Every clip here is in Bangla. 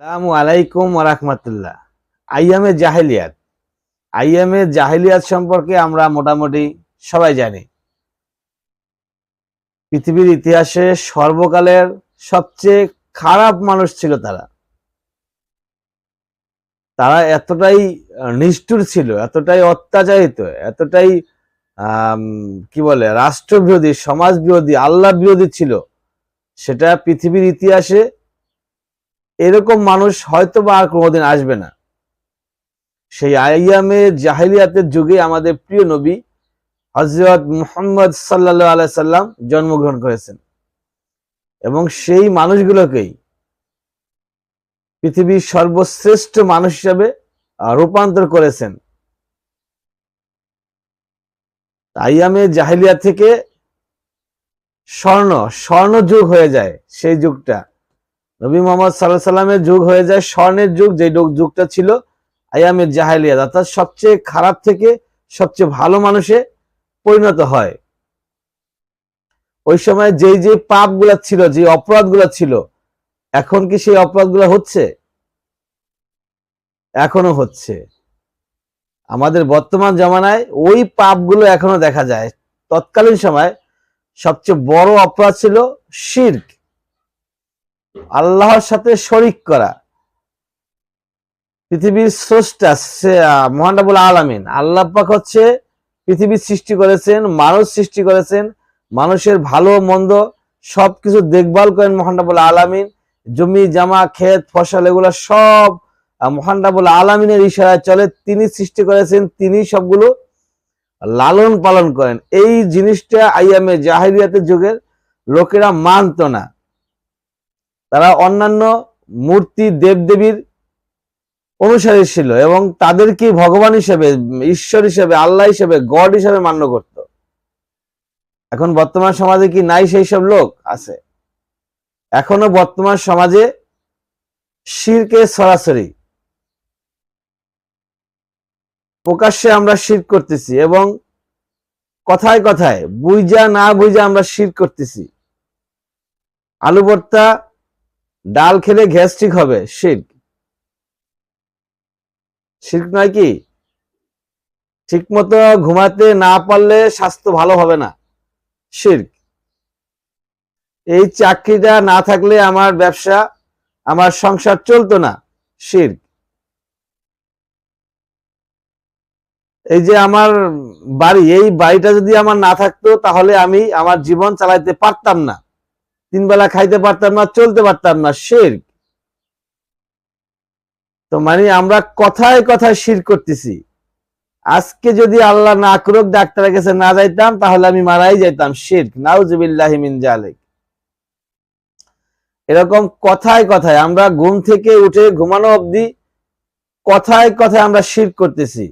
আসসালামু আলাইকুম ওরহমতুল্লাহ আইয়ামে জাহেলিয়াত। আইয়ামে জাহেলিয়াত সম্পর্কে আমরা মোটামুটি সবাই জানি। পৃথিবীর ইতিহাসে সর্বকালের সবচেয়ে খারাপ মানুষ ছিল তারা। তারা এতটাই নিষ্ঠুর ছিল, এতটাই অত্যাচারিত, এতটাই কি বলে, রাষ্ট্রবিরোধী সমাজ বিরোধী আল্লাহ বিরোধী ছিল। সেটা পৃথিবীর ইতিহাসে এরকম মানুষ হয়তো বা আর কোনোদিন আসবে না। সেই আইয়ামে জাহিলিয়াতের যুগে আমাদের প্রিয় নবী হজরত মুহাম্মদ সাল্লাহ আলাইসাল্লাম জন্মগ্রহণ করেছেন। এবং সেই মানুষগুলোকেই পৃথিবীর সর্বশ্রেষ্ঠ মানুষ হিসাবে রূপান্তর করেছেন। আইয়ামে জাহিলিয়া থেকে স্বর্ণ স্বর্ণ যুগ হয়ে যায় সেই যুগটা। নবী মোহাম্মদ সাল্লাহ সাল্লামের যুগ হয়ে যায়, স্বর্ণের যুগ যে যুগ- যুগটা ছিল আয়ামের জাহালিয়াত অর্থাৎ সবচেয়ে খারাপ থেকে সবচেয়ে ভালো মানুষে পরিণত হয়। ওই সময় যেই যে পাপগুলা ছিল, যে অপরাধগুলা ছিল, এখন কি সেই অপরাধগুলো হচ্ছে? এখনও হচ্ছে। আমাদের বর্তমান জমানায় ওই পাপগুলো এখনও দেখা যায়। তৎকালীন সময় সবচেয়ে বড় অপরাধ ছিল শির্ক। আল্লাহর সাথে শরিক করা। পৃথিবীর স্রষ্টা সে আহ, মহান আলামিন। আল্লাহ পাক হচ্ছে পৃথিবীর সৃষ্টি করেছেন মানুষ সৃষ্টি করেছেন মানুষের ভালো মন্দ সবকিছু দেখভাল করেন মহান রাব্বুল আলামিন। জমি জামা ক্ষেত ফসল এগুলো সব আহ, মহান রাব্বুল আলামিনের ইশারায় চলে। তিনি সৃষ্টি করেছেন তিনি সবগুলো লালন পালন করেন। এই জিনিসটা আইয়ামে জাহিলিয়াতের যুগের লোকেরা মানত না। তারা অন্যান্য মূর্তি দেবদেবীর অনুসারী ছিল এবং তাদেরকে ভগবান হিসেবে, ঈশ্বর হিসেবে, আল্লাহ হিসেবে, গড হিসেবে মান্য করত। এখন বর্তমান সমাজে কি নাই সেই সব লোক? আছে। এখনও বর্তমান সমাজে শিরকে সরাসরি। প্রকাশ্যে আমরা শির করতেছি এবং কথায় কথায় বুঝা না বুঝা আমরা শির করতেছি। আলু ভর্তা ডাল খেলে গ্যাস্ট্রিক হবে শির্ক শির্ক নয় কি? ঠিক মতো ঘুমাতে না পারলে স্বাস্থ্য ভালো হবে না। শির্ক এই চাকরিটা না থাকলে আমার ব্যবসা, আমার সংসার চলতো না। শির্ক এই যে আমার বাড়ি, এই বাড়িটা যদি আমার না থাকতো, তাহলে আমি আমার জীবন চালাইতে পারতাম না। তিন বেলা খাইতে পারতাম না, চলতে পারতাম না শির তো মানে আমরা কথায় কথায় শির করতেছি। আজকে যদি আল্লাহ না করুক, ডাক্তারের কাছে না যাইতাম, তাহলে আমি মারাই যাইতাম শির নাউজুবিল্লাহি জালিক। এরকম কথায় কথায় আমরা ঘুম থেকে উঠে ঘুমানো অবধি কথায় কথায় আমরা শির করতেছি।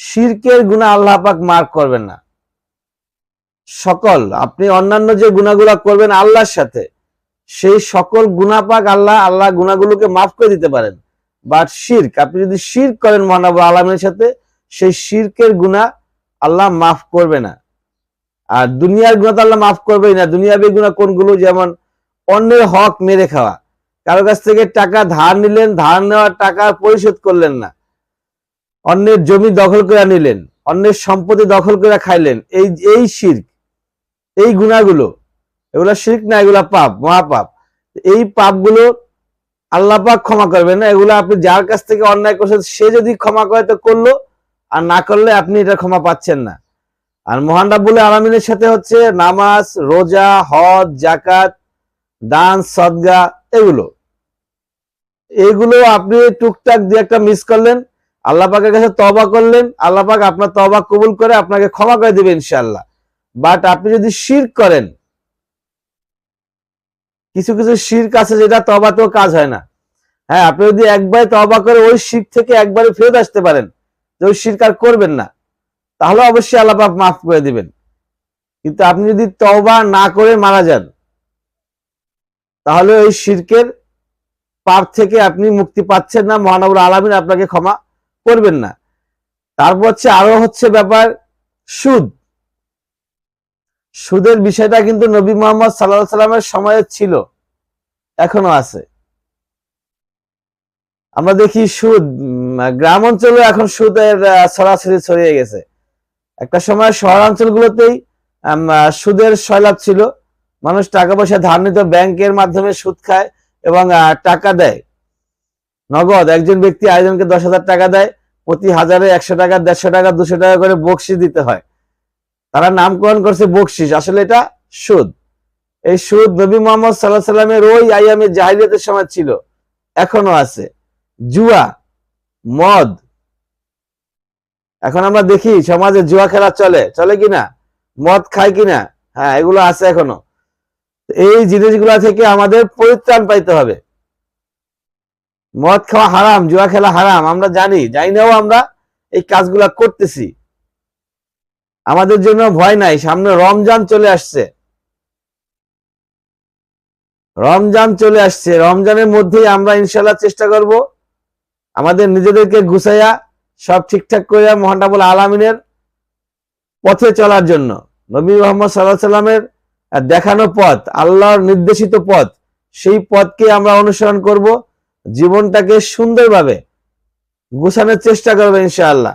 শিরকের গুণা আল্লাহ পাক মার্ক করবেন না। সকল, আপনি অন্যান্য যে গুণাগুলা করবেন আল্লাহর সাথে, সেই সকল গুণাপাক আল্লাহ আল্লাহ গুণাগুলোকে মাফ করে দিতে পারেন। বাট শির্ক, আপনি যদি শির্ক করেন মহানব আলমের সাথে, সেই শির্কের গুণা আল্লাহ মাফ করবে না। আর দুনিয়ার গুণা তো আল্লাহ মাফ করবেই না। দুনিয়াবি গুণা কোনগুলো? যেমন অন্যের হক মেরে খাওয়া। কারও কাছ থেকে টাকা ধার নিলেন, ধার নেওয়ার টাকা পরিশোধ করলেন না। অন্যের জমি দখল করে নিলেন, অন্যের সম্পত্তি দখল করে খাইলেন। এই এই শির্ক। এই গুণাগুলো এগুলা শিখ না, এগুলা পাপ, মহাপাপ। এই পাপগুলো আল্লাহ পাক ক্ষমা করবেন না, এগুলো আপনি যার কাছ থেকে অন্যায় করছেন, সে যদি ক্ষমা করে তো করল, আর না করলে আপনি এটা ক্ষমা পাচ্ছেন না। আর মহান রাব্বুল আলমিনের সাথে হচ্ছে নামাজ, রোজা, হজ জাকাত দান, সদগা, এগুলো। এগুলো আপনি টুকটাক দিয়ে একটা মিস করলেন, আল্লাহ পাকের কাছে তবা করলেন, আল্লাহ পাক আপনার তবা কবুল করে আপনাকে ক্ষমা করে দিবে ইনশাল্লাহ বাট আপনি যদি শির করেন, কিছু কিছু শির কাছে যেটা তবাতেও কাজ হয় না। হ্যাঁ আপনি যদি একবার তবা করে ওই শির থেকে একবারে ফেরত আসতে পারেন, যে ওই শির্ক আর করবেন না, তাহলে অবশ্যই আল্লাহ পাক মাফ করে দিবেন। কিন্তু আপনি যদি তবা না করে মারা যান, তাহলে ওই শির্কের পাপ থেকে আপনি মুক্তি পাচ্ছেন না মহানবর আলমিন আপনাকে ক্ষমা করবেন না। তারপর হচ্ছে আরও হচ্ছে ব্যাপার, সুদ। সুদের বিষয়টা কিন্তু নবী মোহাম্মদ সাল্লাহ সাল্লামের সময়ে ছিল। এখনও আছে। আমরা দেখি সুদ গ্রাম অঞ্চলে এখন সুদের ছড়াছড়ি ছড়িয়ে গেছে। একটা সময় শহরাঞ্চলগুলোতেই সুদের সয়লাভ ছিল। মানুষ টাকা পয়সা ধার নিত, ব্যাংকের মাধ্যমে সুদ খায় এবং টাকা দেয়। নগদ, একজন ব্যক্তি আরেকজনকে দশ হাজার টাকা দেয়, প্রতি হাজারে একশো টাকা, দেড়শো টাকা, দুশো টাকা করে বকশিস দিতে হয়। তারা নামকরণ করছে বকশিস। আসলে এটা সুদ। এই সুদ নবী মোহাম্মদ সাল্লাহ সাল্লামের ওই আইয়ামে জাহিলিয়াতের সময় ছিল, এখনও আছে। জুয়া, মদ। এখন আমরা দেখি, সমাজে জুয়া খেলা চলে। চলে কিনা? মদ খায় কিনা? হ্যাঁ এগুলো আছে এখনও। এই জিনিসগুলা থেকে আমাদের পরিত্রাণ পাইতে হবে। মদ খাওয়া হারাম, জুয়া খেলা হারাম, আমরা জানি। জানি নাও আমরা এই কাজগুলা করতেছি। আমাদের জন্য ভয় নাই, সামনে রমজান চলে আসছে। রমজান চলে আসছে, রমজানের মধ্যেই আমরা ইনশাল্লাহ চেষ্টা করব আমাদের নিজেদেরকে গুছাইয়া সব ঠিকঠাক করে মহানবুল আলমিনের পথে চলার জন্য। নবী মোহাম্মদ সাল্লাহ সাল্লামের দেখানো পথ, আল্লাহর নির্দেশিত পথ, সেই পথকে আমরা অনুসরণ করব, জীবনটাকে সুন্দরভাবে গুছানোর চেষ্টা করব ইনশাআল্লাহ।